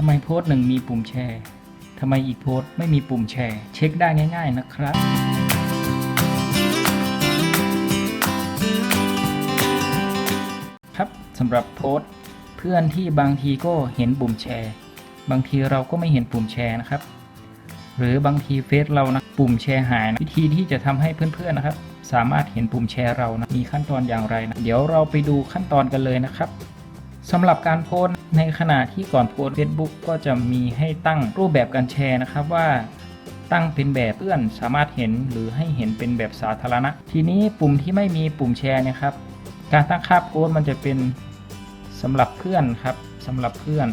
ทำไมโพสต์หนึ่งมีปุ่มแชร์ทำไมอีกโพสต์ไม่มีปุ่มแชร์ เช็คได้ง่ายๆนะครับ ครับสำหรับโพสต์เพื่อนที่บางทีก็เห็นปุ่มแชร์ บางทีเราก็ไม่เห็นปุ่มแชร์นะครับ หรือบางทีเฟซเรานะปุ่มแชร์หายนะวิธีที่จะทำให้เพื่อนๆนะครับ สามารถเห็นปุ่มแชร์เรานะมีขั้นตอนอย่างไรนะเดี๋ยวเราไปดูขั้นตอนกันเลยนะครับสำหรับการโพสต์ ในขณะที่ก่อนโพสต์ Facebook ก็จะมีให้ตั้งรูปแบบการแชร์นะครับว่าตั้งเป็นแบบเพื่อนสามารถเห็นหรือให้เห็นเป็นแบบสาธารณะ ทีนี้ปุ่มที่ไม่มีปุ่มแชร์นะครับ การตั้งค่าโพสมันจะเป็นสำหรับเพื่อนครับสำหรับเพื่อน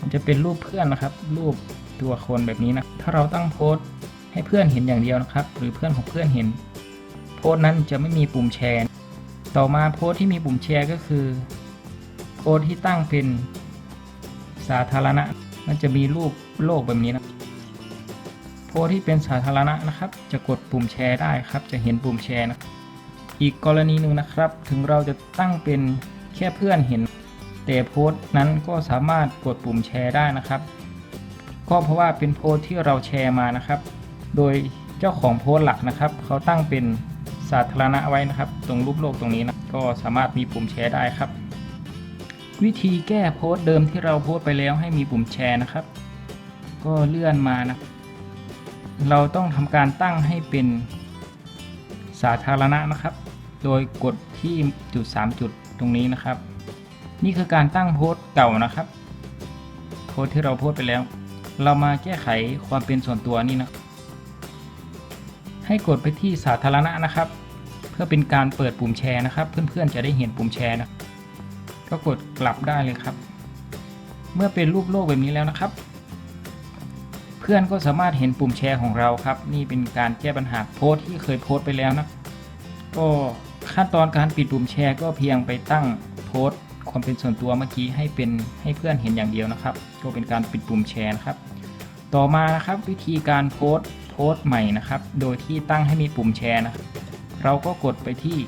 มันจะเป็นรูปเพื่อนนะครับ รูปตัวคนแบบนี้นะถ้าเราตั้งโพสต์ให้เพื่อนเห็นอย่างเดียวนะครับ หรือเพื่อนของเพื่อนเห็น โพสต์นั้นจะไม่มีปุ่มแชร์ ต่อมาโพสต์ที่มีปุ่มแชร์ก็คือ โพสต์ที่ตั้งเป็น สาธารณะ มันจะมีรูปโลกแบบนี้นะ โพสที่เป็นสาธารณะนะครับ จะกดปุ่มแชร์ได้ครับ จะเห็นปุ่มแชร์นะ อีกกรณีหนึ่งนะครับ ถึงเราจะตั้งเป็นแค่เพื่อนเห็น แต่โพสต์นั้นก็สามารถกดปุ่มแชร์ได้นะครับ ก็เพราะว่าเป็นโพสต์ที่เราแชร์มานะครับ โดยเจ้าของโพสต์หลักนะครับ เขาตั้งเป็นสาธารณะไว้นะครับ ตรงรูปโลกตรงนี้นะ ก็สามารถมีปุ่มแชร์ได้ครับ วิธีแก้โพสต์เดิมที่เราโพสต์ไปแล้วให้มีปุ่มแชร์นะครับ ก็เลื่อนมานะ เราต้องทำการตั้งให้เป็นสาธารณะนะครับ โดยกดที่จุด 3 จุดตรงนี้นะครับ นี่คือการตั้งโพสต์เก่านะครับ โพสต์ที่เราโพสต์ไปแล้ว เรามาแก้ไขความเป็นส่วนตัวนี่นะ ให้กดไปที่สาธารณะนะครับ เพื่อเป็นการเปิดปุ่มแชร์นะครับ เพื่อนๆจะได้เห็นปุ่มแชร์นะ ก็กดกลับได้เลยครับ เมื่อเป็นรูปโลกแบบนี้แล้วนะครับ เพื่อนก็สามารถเห็นปุ่มแชร์ของเราครับ นี่เป็นการแก้ปัญหาโพสต์ที่เคยโพสต์ไปแล้วนะ ก็ขั้นตอนการปิดปุ่มแชร์ก็เพียงไปตั้งโพสต์ความเป็นส่วนตัวเมื่อกี้ให้เป็นให้เพื่อนเห็นอย่างเดียวนะครับก็เป็นการปิดปุ่มแชร์นะครับ ต่อมานะครับวิธีการโพสต์โพสต์ใหม่นะครับ โดยที่ตั้งให้มีปุ่มแชร์นะเราก็กดไปที่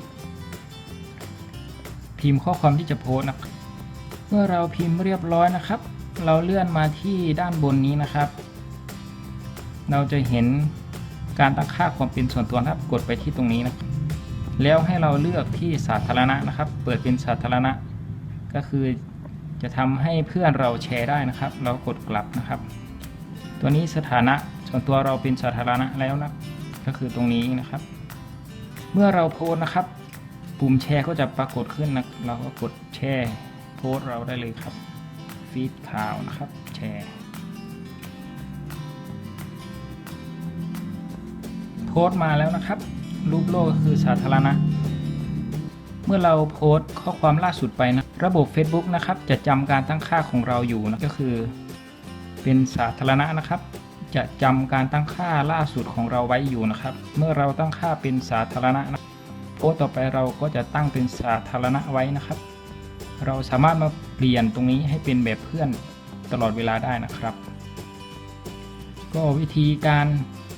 พิมพ์ข้อความที่จะโพสนะครับเมื่อเราพิมพ์เรียบร้อยนะครับ เราเลื่อนมาที่ด้านบนนี้นะครับ เราจะเห็นการตั้งค่าความเป็นส่วนตัวนะครับ กดไปที่ตรงนี้นะครับแล้วให้เราเลือกที่สาธารณะนะครับ เปิดเป็นสาธารณะ ก็คือจะทำให้เพื่อนเราแชร์ได้นะครับ เรากดกลับนะครับ ตัวนี้สถานะส่วนตัวเราเป็นสาธารณะแล้วนะก็คือตรงนี้นะครับ เมื่อเราโพสนะครับ ปุ่มแชร์ก็จะปรากฏขึ้นนะเราก็กดแชร์โพสเราได้เลยครับฟีดข่าวนะครับแชร์โพสมาแล้วนะครับ รูปโลกก็คือสาธารณะ เมื่อเราโพสข้อความล่าสุดไปนะ ระบบ Facebook นะครับ จะจำการตั้งค่าของเราอยู่นะก็คือ เป็นสาธารณะนะครับ จะจำการตั้งค่าล่าสุดของเราไว้อยู่นะครับ เมื่อเราตั้งค่าเป็นสาธารณะนะ โพสต์ต่อไปเราก็จะตั้งเป็นสาธารณะไว้นะครับ เราสามารถมาเปลี่ยนตรงนี้ให้เป็นแบบเพื่อนตลอดเวลาได้นะครับ ก็วิธีการ